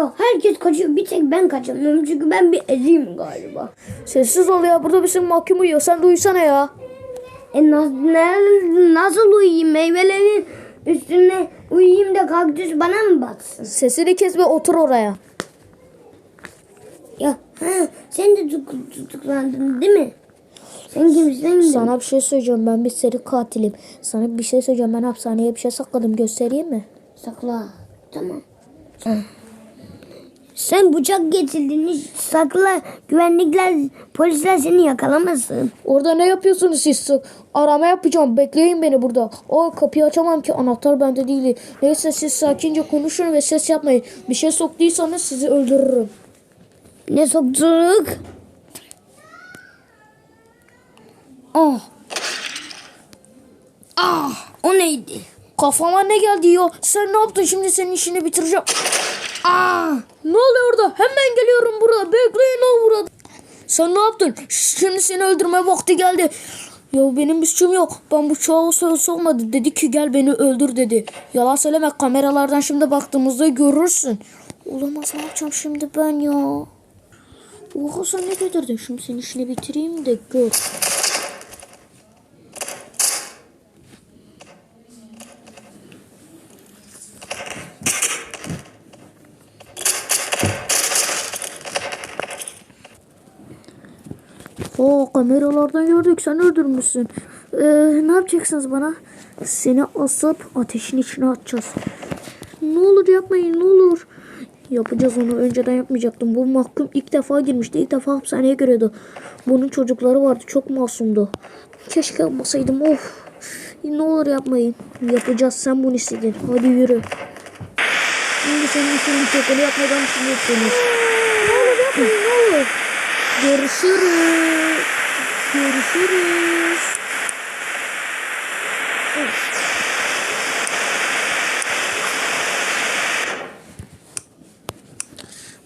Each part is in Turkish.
Ya herkes kaçıyor bir tek ben kaçamıyorum çünkü ben bir eziyim galiba. Sessiz ol ya. Burada sürü mahkum uyuyor. Sen de uyusana ya. E nasıl, nasıl uyuyayım meyvelerin üstüne uyuyayım da kaktüs bana mı batsın? Sesini kes ve otur oraya. Ya ha, sen de tutuk- tutuklandın değil mi? Sen kimsin? Sana bir şey söyleyeceğim. Ben bir seri katilim. Sana bir şey söyleyeceğim. Ben hapishaneye bir şey sakladım. Göstereyim mi? Sakla. Tamam. Sen bıçak getirdin sakla. Güvenlikler, polisler seni yakalamasın. Orada ne yapıyorsunuz siz? Arama yapacağım. Bekleyin beni burada. O kapıyı açamam ki. Anahtar bende değil. Neyse siz sakince konuşun ve ses yapmayın. Bir şey soktuysanız sizi öldürürüm. Ne soktuk? Ah. Ah. O neydi? Kafama ne geldi ya? Sen ne yaptın? Şimdi senin işini bitireceğim. Ah. Ne oluyor orada? Hemen geliyorum burada. Bekleyin o burada. Sen ne yaptın? Şimdi seni öldürme vakti geldi. Ya benim bir suçum yok. Ben bıçağı o söz olmadı. Dedi ki gel beni öldür dedi. Yalan söyleme kameralardan şimdi baktığımızda görürsün. Olamaz ne yapacağım şimdi ben ya? Oha sen ne getirdin? Şimdi senin işini bitireyim de gör. Oo kameralardan gördük sen öldürmüşsün. Ee, ne yapacaksınız bana? Seni asıp ateşin içine atacağız. Ne olur yapmayın ne olur. Yapacağız onu önceden yapmayacaktım. Bu mahkum ilk defa girmişti. İlk defa hapishaneye giriyordu. Bunun çocukları vardı çok masumdu. Keşke yapmasaydım of. Ne olur yapmayın. Yapacağız sen bunu istedin. Hadi yürü. Şimdi senin için bir çakalı yapmadan şimdi. Ne olur yapmayın ne olur. Görüşürüz. Görüşürüz.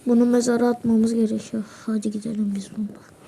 Bunu mezara atmamız gerekiyor. Hadi gidelim biz bununla.